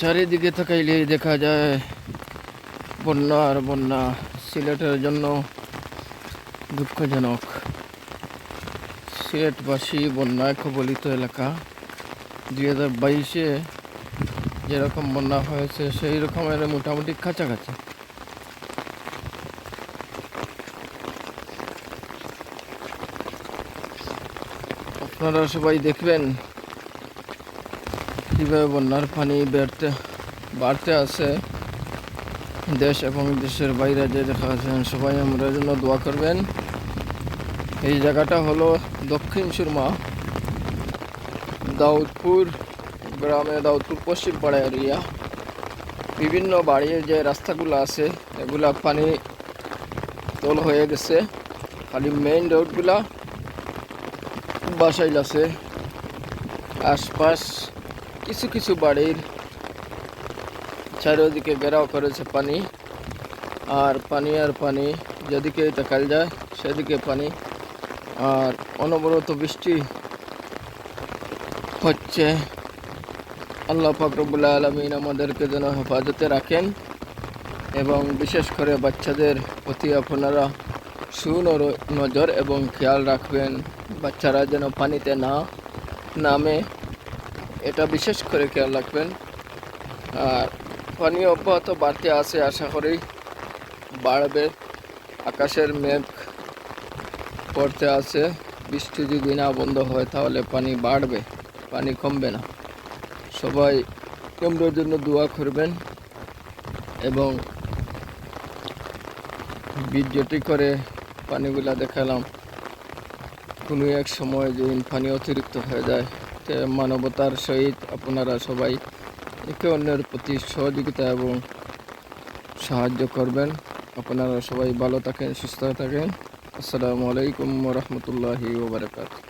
চারিদিকে থাকাইলে দেখা যায় বন্যা আর বন্যা সিলেটের জন্য দুঃখজনক। সিলেটবাসী বন্যায় কবলিত এলাকা। দুই হাজার বাইশে যেরকম বন্যা হয়েছে, সেই রকমের মোটামুটি কাছাকাছি। আপনারা সবাই দেখবেন কীভাবে বন্যার পানি বেড়তে, বাড়তে আছে দেশ এবং দেশের বাইরে যে দেখা আছেন সবাই আমরা জন্য দোয়া করবেন। এই জায়গাটা হলো দক্ষিণ সুরমা, দাউদপুর গ্রামে, দাউদপুর পশ্চিম পাড়া এরিয়া বিভিন্ন বাড়ির যে রাস্তাগুলো আছে, এগুলা পানি তোল হয়ে গেছে। খালি মেইন রোডগুলা বাসাইল আছে আশপাশ কিছু কিছু বাড়ির চারিদিকে ঘেরাও করেছে পানি। আর পানি আর পানি যেদিকে তাকাল যায়, সেদিকে পানি। আর অনবরত বৃষ্টি হচ্ছে। আল্লাহ ফাকরবুল্লাহ আলমিন আমাদেরকে যেন হেফাজতে রাখেন এবং বিশেষ করে বাচ্চাদের প্রতি আপনারা সুনর নজর এবং খেয়াল রাখবেন। বাচ্চারা যেন পানিতে না নামে। এটা বিশেষ করে খেয়াল রাখবেন। আর পানি অব্যাহত বাড়তে আছে আশা করি। বাড়বে। আকাশের মেঘ পড়তে আছে। বৃষ্টি যদি না বন্ধ হয় তাহলে পানি বাড়বে, পানি কমবে না। সবাই তোমরার জন্য দোয়া করবেন এবং ভিডিওটি করে পানিগুলা দেখালাম। কোনো এক সময় যে পানি অতিরিক্ত হয়ে যায় মানবতার সহিত আপনারা সবাই একে অন্যের প্রতি সহযোগিতা এবং সাহায্য করবেন। আপনারা সবাই ভালো থাকেন, সুস্থ থাকেন। আসসালামু আলাইকুম রহমতুল্লাহি ওবরাকাতু